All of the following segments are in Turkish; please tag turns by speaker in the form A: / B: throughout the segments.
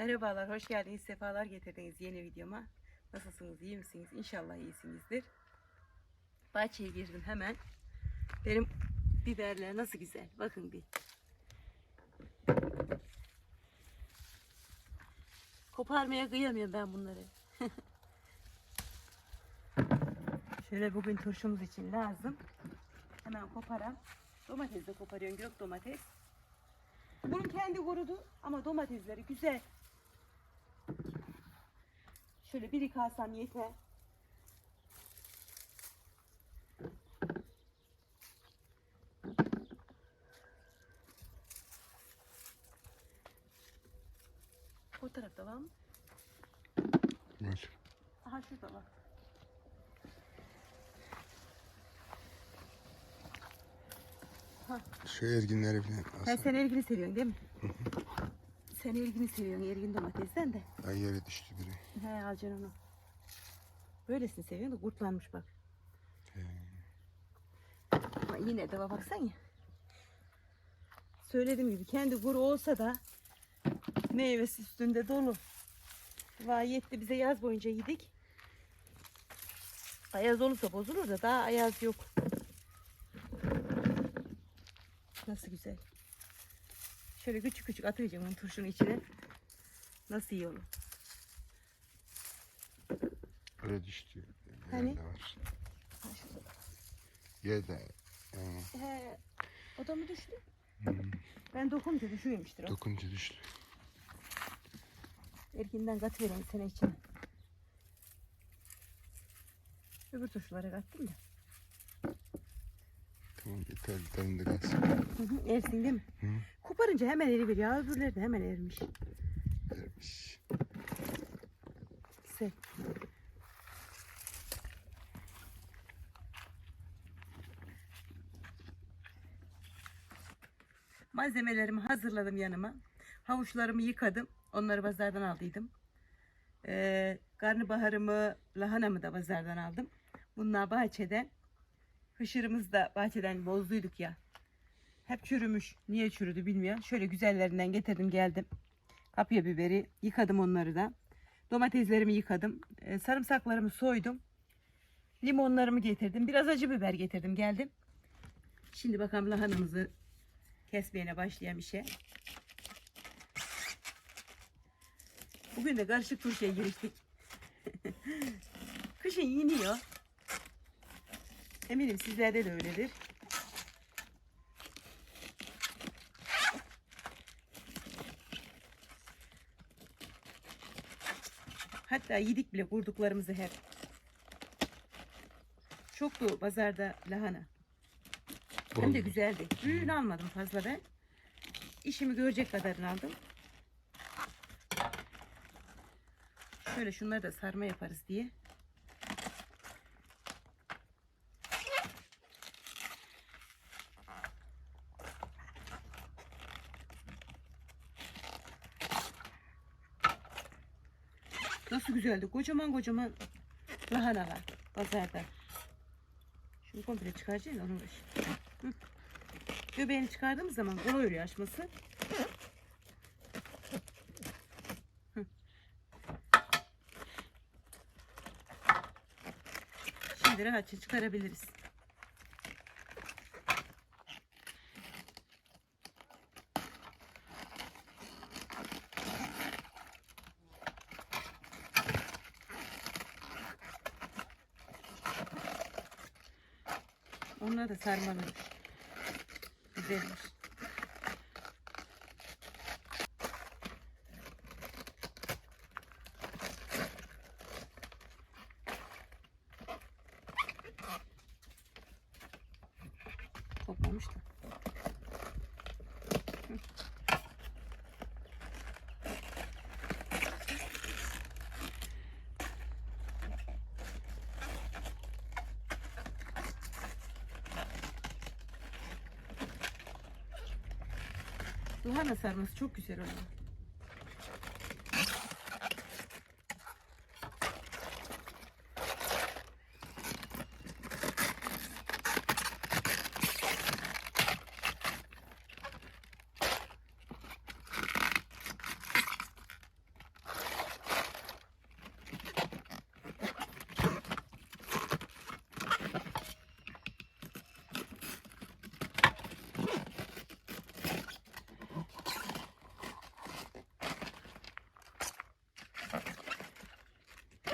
A: Merhabalar, hoş geldiniz, sefalar getirdiniz yeni videoma. Nasılsınız, iyi misiniz? İnşallah iyisinizdir. Bahçeye girdim hemen. Benim biberler nasıl güzel, bakın bir. Koparmaya kıyamıyorum ben bunları. Şöyle bugün turşumuz için lazım. Hemen koparam. Domates de koparıyorum, gök domates. Bunun kendi kurudu ama domatesleri güzel. Şöyle bir yıkarsam yeter. O tarafta var mı?
B: Var.
A: Aha şurada var.
B: Şu erginleri falan
A: Sen
B: aslında.
A: sen ergini seviyorsun değil mi? sen ergini seviyorsun, ergin domatesten de.
B: Ay yere düştü biri.
A: He alacaksın onu. Böylesini seviyorsun da kurtlanmış bak.
B: He.
A: Ama yine de baksan ya. Söylediğim gibi kendi kuru olsa da meyvesi üstünde dolu. Vay yetti bize yaz boyunca yedik. Ayaz olursa bozulur da daha ayaz yok. Nasıl güzel. Şöyle küçük küçük atacağım onu turşunun içine. Nasıl iyi olur.
B: Öyle düştü.
A: Hani?
B: Yerinde var. Yerde. Yani,
A: He, o da mı düştü?
B: hmm,
A: Ben dokunca düşüyormuştur o.
B: dokunca düştü.
A: Erkinden kat vereyim sene için. Öbür tuşlara kattım da.
B: Tamam yeter. Dalında kalsın.
A: Hı hı, Ersin değil mi?
B: Hı.
A: Koparınca hemen eriveriyor. Öbürleri de hemen erimiş.
B: Vermiş.
A: Güzel. Malzemelerimi hazırladım yanıma. Havuçlarımı yıkadım. Onları pazardan aldıydım. Ee, karnabaharımı, lahanamı da pazardan aldım. Bunlar bahçeden. Hışırımız da bahçeden bozduyduk ya. Hep çürümüş. Niye çürüdü bilmiyorum. Şöyle güzellerinden getirdim geldim. Kapya biberi yıkadım onları da. Domateslerimi yıkadım. Ee, sarımsaklarımı soydum. Limonlarımı getirdim. Biraz acı biber getirdim geldim. Şimdi bakalım lahanamızı kesmeye başlayan işe. Bugün de karışık turşuya giriştik. Kışın yeniyor. Eminim sizlerde de öyledir. Hatta yedik bile kurduklarımızı hep. Çoktu pazarda lahana. Hem de güzeldi. Büyüğünü almadım fazla ben. İşimi görecek kadarını aldım. Şöyle şunları da sarma yaparız diye. Nasıl güzeldi. Kocaman kocaman lahanalar pazarda. Şunu komple çıkaracağız onu uğraş. Göbeğini çıkardığımız zaman kolay oluyor açması. Şimdi rahatça çıkarabiliriz. Onlar da sarmalıymış. Güzelmiş. Toplamış da. Lahana sarması çok güzel oluyor.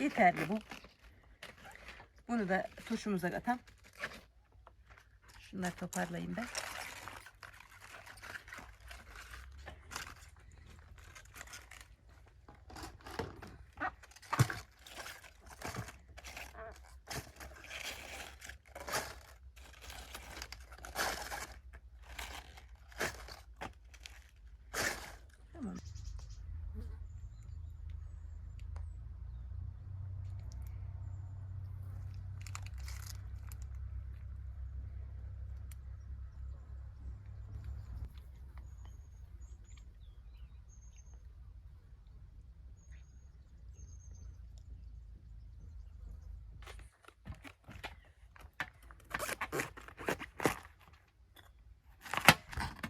A: Yeterli bu. Bunu da turşumuza katam. Şunları toparlayayım ben. Tamam.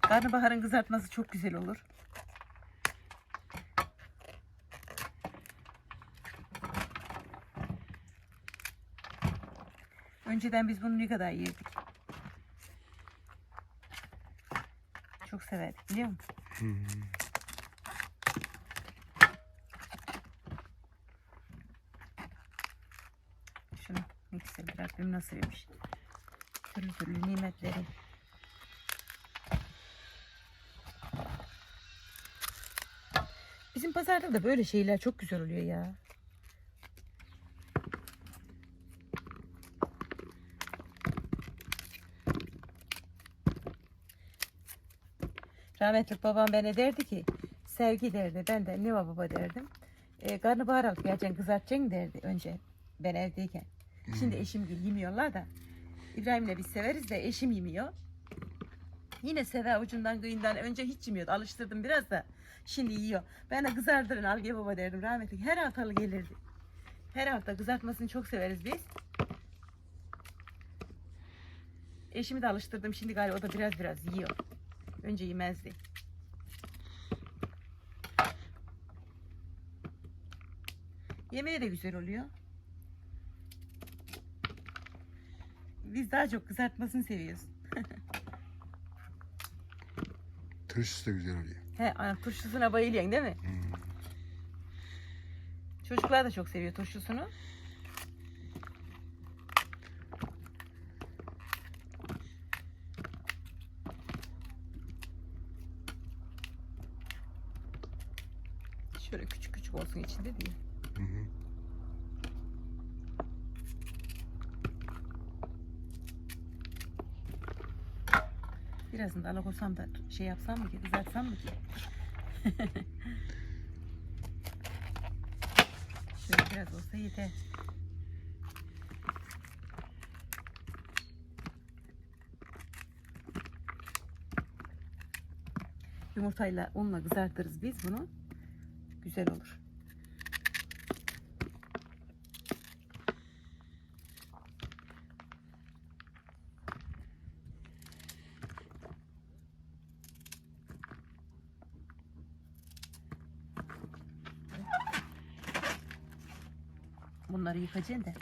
A: Karnabaharın kızartması çok güzel olur. Önceden biz bunu ne kadar yerdik. Çok severdik biliyor musun?
B: Hı.
A: Şunu mikser Rabbim nasıl vermiş. Türlü türlü nimetleri. Bizim pazarda da böyle şeyler çok güzel oluyor ya. Rahmetli babam bana derdi ki sevgi derdi. Ben de ne var baba derdim. E, karnabahar alıp geleceksin kızartacaksın derdi önce ben evdeyken. Şimdi eşim gül yemiyorlar da. İbrahim'le biz severiz de eşim yemiyor. Yine sever ucundan kıyından önce hiç yemiyordu. Alıştırdım biraz da. Şimdi yiyor. Ben de kızardırın al ye baba derdim rahmetli. Her haftalı gelirdi. Her hafta kızartmasını çok severiz biz. Eşimi de alıştırdım. Şimdi galiba o da biraz biraz yiyor. Önce yemezdi. Yemeği de güzel oluyor. Biz daha çok kızartmasını seviyoruz.
B: Turşusu da güzel oluyor.
A: He, turşusuna bayılıyorsun değil mi?
B: Hı.
A: Çocuklar da çok seviyor turşusunu. Şöyle küçük küçük olsun içinde diye.
B: Hı hı.
A: Birazını da alakosam da şey yapsam mı ki, kızartsam mı ki? Şöyle biraz olsa yeter. Yumurtayla unla kızartırız biz bunu. Güzel olur. Bunları yıkacaksın da.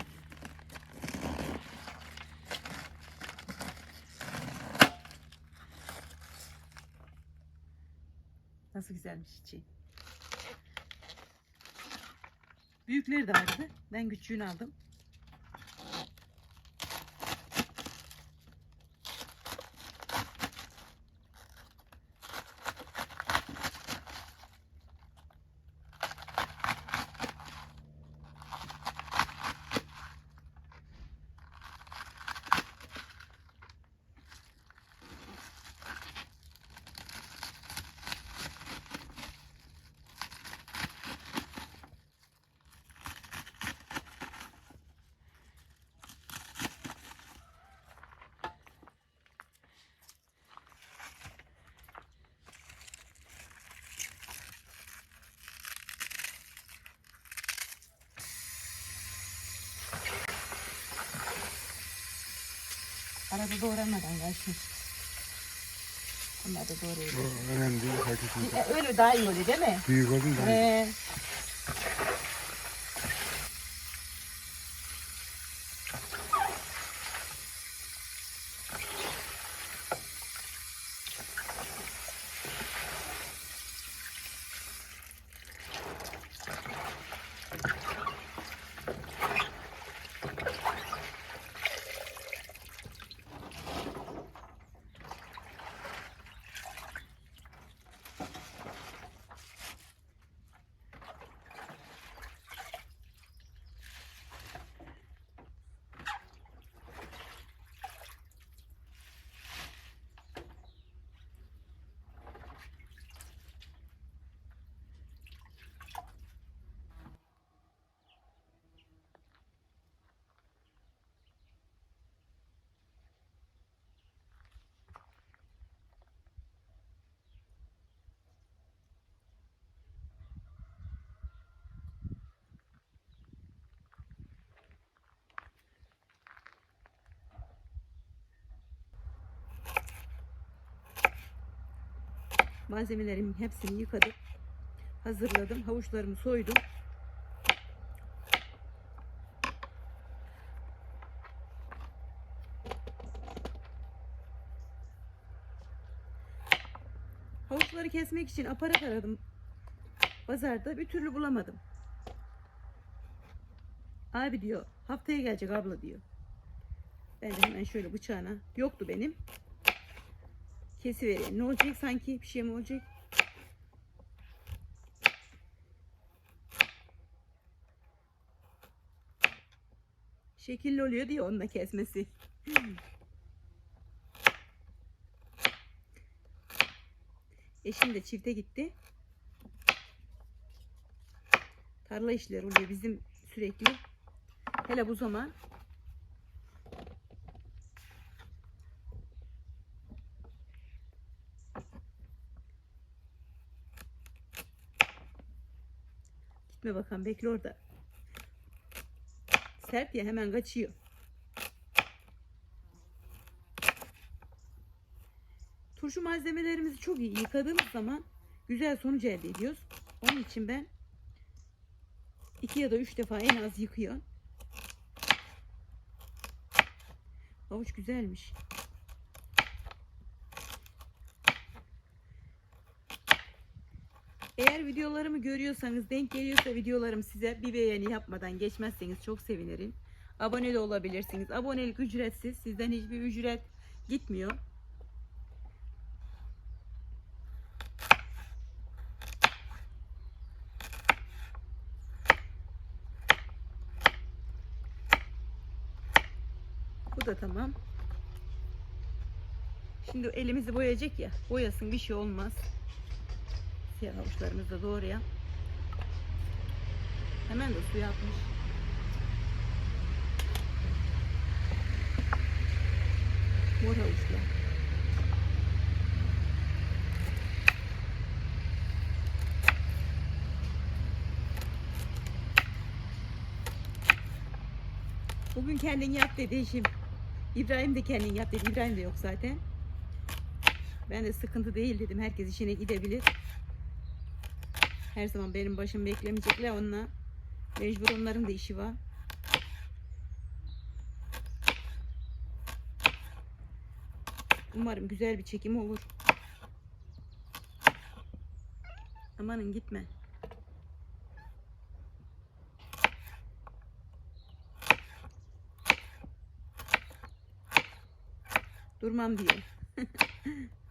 A: Nasıl güzelmiş içi. Büyükleri de vardı. Ben küçüğünü aldım. Arada doğranmadan karışmış. Bunlar da doğruyor.
B: Önemli değil. Herkesin
A: Öyle daha iyi oluyor değil mi?
B: büyük olun da.
A: Ee, Malzemelerimin hepsini yıkadım. Hazırladım. Havuçlarımı soydum. Havuçları kesmek için aparat aradım. Pazarda bir türlü bulamadım. Abi diyor haftaya gelecek abla diyor. Ben de hemen şöyle bıçağına yoktu benim. Kesivereyim. Ne olacak sanki bir şey mi olacak? Şekilli oluyor diyor onunla kesmesi. Eşim de çifte gitti. Tarla işleri oluyor bizim sürekli. Hele bu zaman. Gitme bakalım bekle orada. Serp ya hemen kaçıyor. Turşu malzemelerimizi çok iyi yıkadığımız zaman güzel sonuç elde ediyoruz. Onun için ben iki ya da üç defa en az yıkıyor. Havuç güzelmiş. Eğer videolarımı görüyorsanız denk geliyorsa videolarım size bir beğeni yapmadan geçmezseniz çok sevinirim. Abone de olabilirsiniz. Abonelik ücretsiz. Sizden hiçbir ücret gitmiyor. Bu da tamam. Şimdi elimizi boyayacak ya. Boyasın bir şey olmaz. Siyah havuçlarımızı da doğruya. Hemen de suya atmış. Mor havuçlar. Bugün kendin yap dedi eşim. İbrahim de kendin yap dedi. İbrahim de yok zaten. Ben de sıkıntı değil dedim. Herkes işine gidebilir. Her zaman benim başım beklemeyecekler onunla. Mecbur onların da işi var. Umarım güzel bir çekim olur. Amanın gitme. Durmam diyor.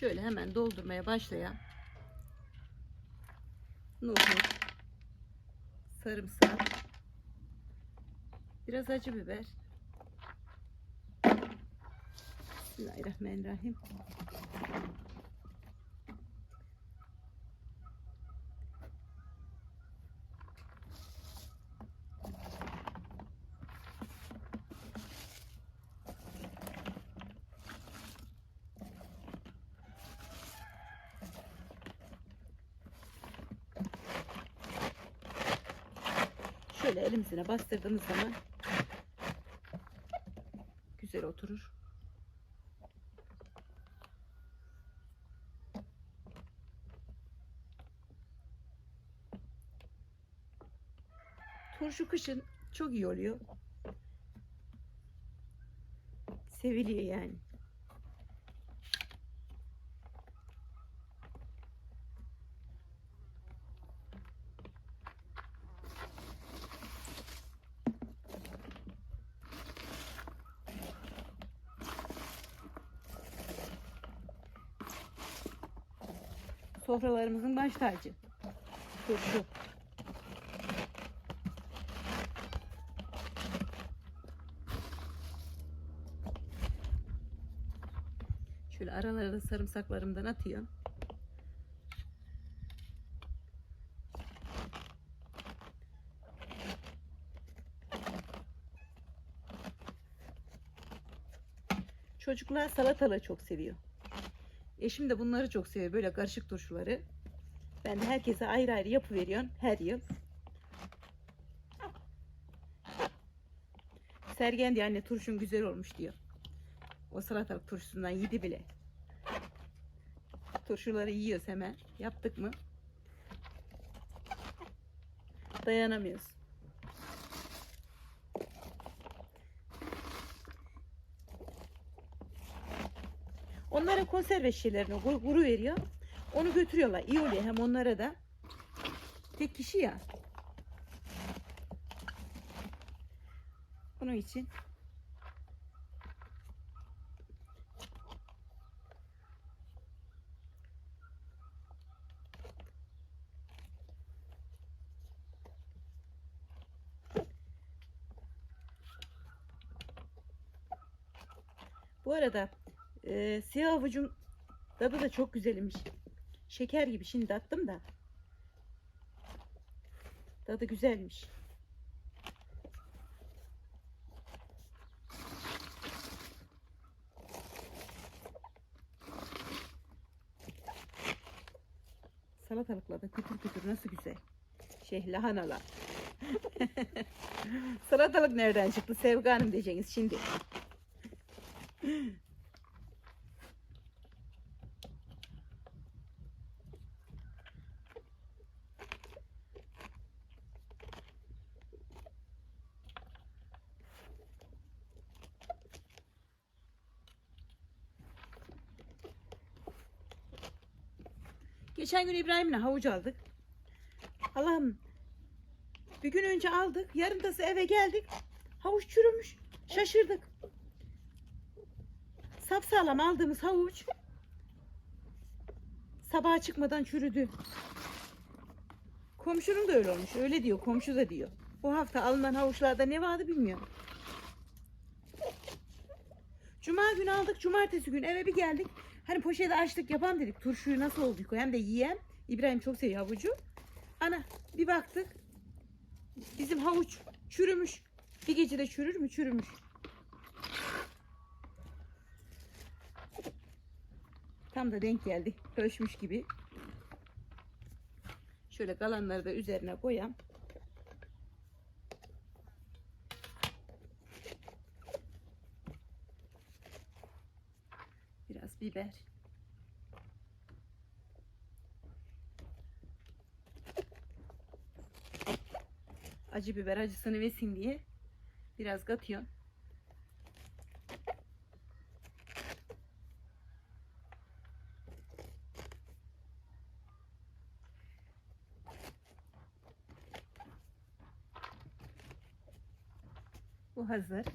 A: Şöyle hemen doldurmaya başlayalım. Nohut, sarımsak, biraz acı biber. Bismillahirrahmanirrahim. Şöyle elimizle bastırdığımız zaman güzel oturur. Turşu kışın çok iyi oluyor. Seviliyor yani. Sofralarımızın baş tacı. Turşu. Şöyle aralara da sarımsaklarımdan atıyorum. Çocuklar salatalığı çok seviyor. Eşim de bunları çok seviyor. Böyle karışık turşuları. Ben de herkese ayrı ayrı yapıveriyorum her yıl. Sergen diyor anne turşun güzel olmuş diyor. O salatalık turşusundan yedi bile. Turşuları yiyoruz hemen. Yaptık mı? Dayanamıyoruz. Onlara konserve şişelerini kuru, veriyor. Onu götürüyorlar. İyi oluyor hem onlara da. Tek kişi ya. Bunun için Bu arada e, siyah avucun tadı da çok güzelmiş. Şeker gibi şimdi attım da. Tadı güzelmiş. Salatalıkla da kütür kütür nasıl güzel. Şey lahanalar. Salatalık nereden çıktı Sevgi Hanım diyeceksiniz şimdi. Geçen gün İbrahim'le havuç aldık. Allah'ım bir gün önce aldık. Yarımdası eve geldik. Havuç çürümüş. Şaşırdık. Sapsağlam aldığımız havuç sabaha çıkmadan çürüdü. Komşunun da öyle olmuş. Öyle diyor. Komşu da diyor. Bu hafta alınan havuçlarda ne vardı bilmiyorum. Cuma günü aldık. Cumartesi günü eve bir geldik. Hani poşeti açtık yapalım dedik. Turşuyu nasıl olduk hem de yiyem. İbrahim çok seviyor havucu. Ana bir baktık. Bizim havuç çürümüş. Bir gecede çürür mü? Çürümüş. Tam da denk geldi. Ölçmüş gibi. Şöyle kalanları da üzerine koyam. Biraz biber. Acı biber acısını versin diye biraz katıyorum. Bu hazır.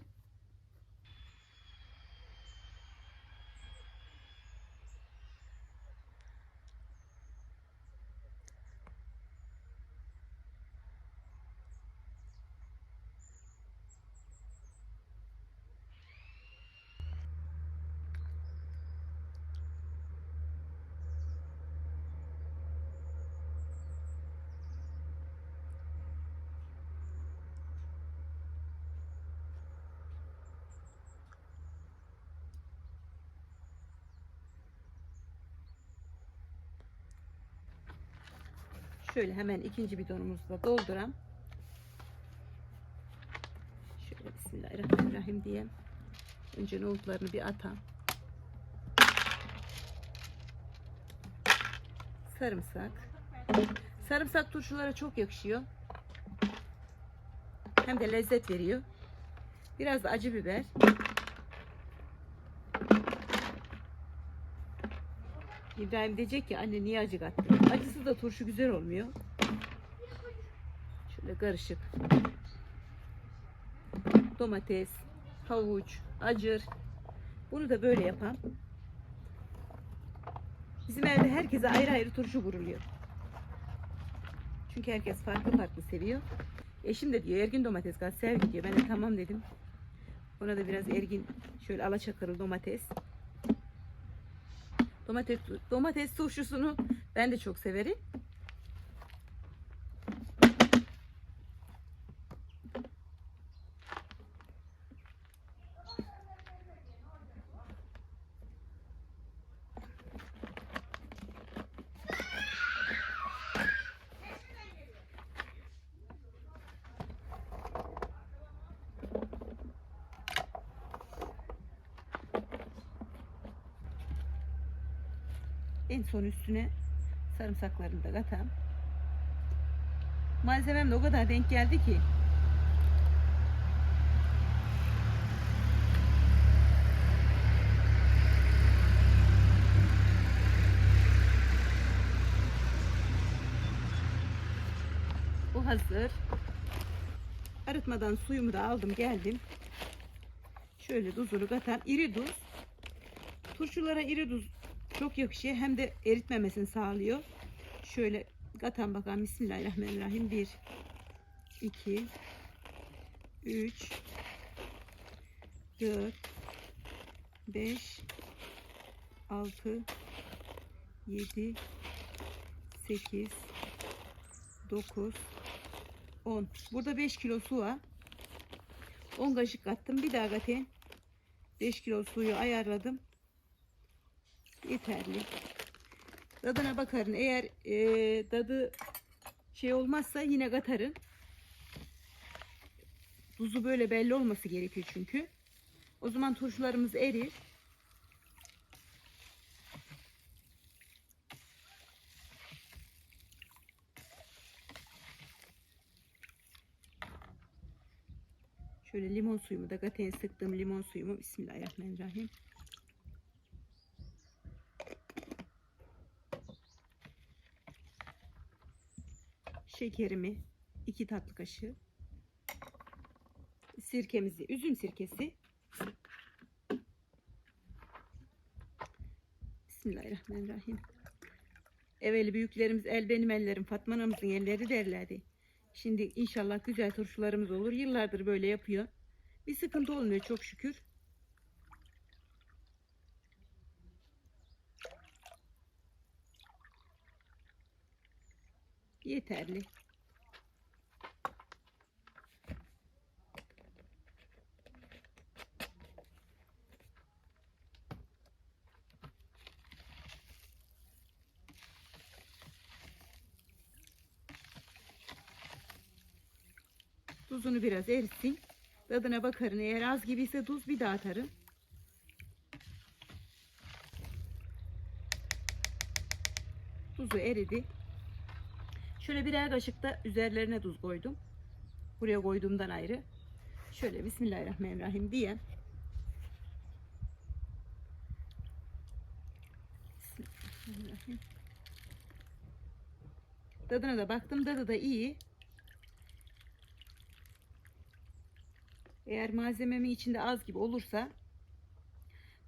A: Şöyle hemen ikinci bidonumuzu da dolduram. Şöyle Bismillahirrahmanirrahim diye önce nohutlarını bir atam. Sarımsak. Sarımsak turşulara çok yakışıyor. Hem de lezzet veriyor. Biraz da acı biber. İbrahim diyecek ki anne niye acı kattın? Acısı da turşu güzel olmuyor. Şöyle karışık. Domates, havuç, acır. Bunu da böyle yapam. Bizim evde herkese ayrı ayrı turşu kuruluyor. Çünkü herkes farklı farklı seviyor. Eşim de diyor ergin domates kat sev diyor. Ben de tamam dedim. Ona da biraz ergin şöyle alaçakırlı domates. Domates domates turşusunu ben de çok severim. En son üstüne sarımsaklarını da katam. Malzemem de o kadar denk geldi ki. Bu hazır. Arıtmadan suyumu da aldım geldim. Şöyle tuzunu katan iri tuz. Turşulara iri tuz çok yakışıyor hem de eritmemesini sağlıyor. Şöyle katan bakalım Bismillahirrahmanirrahim. 1 2 3 4 5 6 7 8 9 10 Burada 5 kilo su var. 10 kaşık kattım. Bir daha katayım. 5 kilo suyu ayarladım yeterli. Tadına bakarım. Eğer e, tadı şey olmazsa yine katarım. Tuzu böyle belli olması gerekiyor çünkü. O zaman turşularımız erir. Şöyle limon suyumu da gateye sıktığım limon suyumu Bismillahirrahmanirrahim. Şekerimi 2 tatlı kaşığı. Sirkemizi üzüm sirkesi. Bismillahirrahmanirrahim. Evveli büyüklerimiz el benim ellerim Fatma anamızın elleri derlerdi. Şimdi inşallah güzel turşularımız olur. Yıllardır böyle yapıyor. Bir sıkıntı olmuyor çok şükür yeterli Tuzunu biraz eritsin. Tadına bakarım. Eğer az gibiyse tuz bir daha atarım. Tuzu eridi. Şöyle birer kaşık da üzerlerine tuz koydum. Buraya koyduğumdan ayrı. Şöyle Bismillahirrahmanirrahim diye. Tadına da baktım. Tadı da iyi. Eğer malzememin içinde az gibi olursa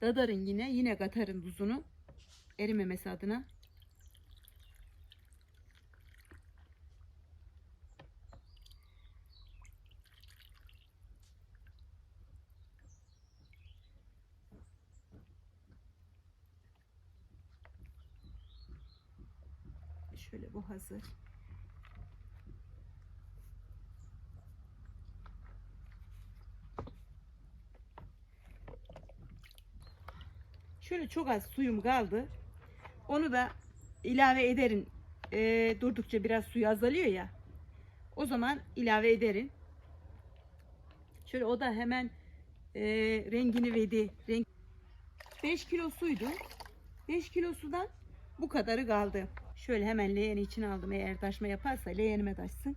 A: dadarın yine yine katarın tuzunu erimemesi adına. Şöyle bu hazır. Şöyle çok az suyum kaldı. Onu da ilave ederim. Ee, durdukça biraz suyu azalıyor ya. O zaman ilave ederim. Şöyle o da hemen e, rengini verdi. Renk 5 kilo suydu. 5 kilo sudan bu kadarı kaldı. Şöyle hemen leğeni içine aldım. Eğer taşma yaparsa leğenime taşsın.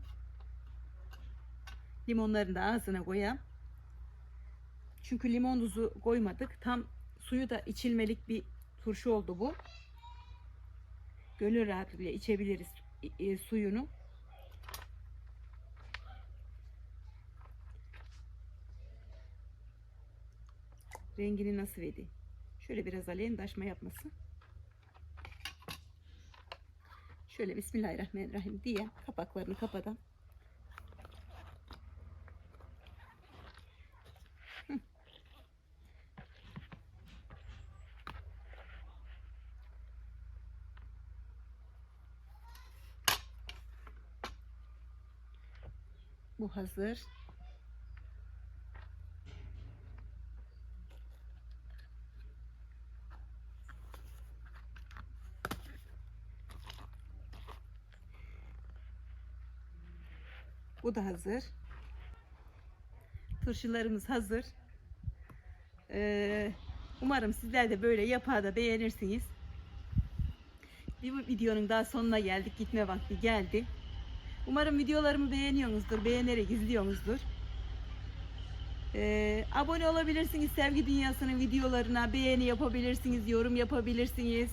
A: Limonlarını da ağzına koyayım. Çünkü limon tuzu koymadık. Tam suyu da içilmelik bir turşu oldu bu. Gönül rahatlığıyla içebiliriz e, e, suyunu. Rengini nasıl verdi? Şöyle biraz alayım taşma yapmasın. Şöyle Bismillahirrahmanirrahim diye kapaklarını kapatalım. Bu hazır. Bu da hazır. Turşularımız hazır. Ee, umarım sizler de böyle yapar da beğenirsiniz. Bir videonun daha sonuna geldik. Gitme vakti geldi. Umarım videolarımı beğeniyorsunuzdur. Beğenerek izliyorsunuzdur. Ee, abone olabilirsiniz Sevgi Dünyası'nın videolarına. Beğeni yapabilirsiniz. Yorum yapabilirsiniz.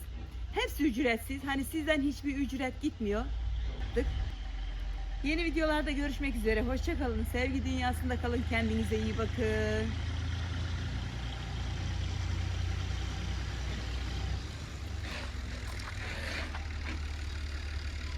A: Hepsi ücretsiz. Hani sizden hiçbir ücret gitmiyor. Yeni videolarda görüşmek üzere. Hoşçakalın. Sevgi dünyasında kalın. Kendinize iyi bakın.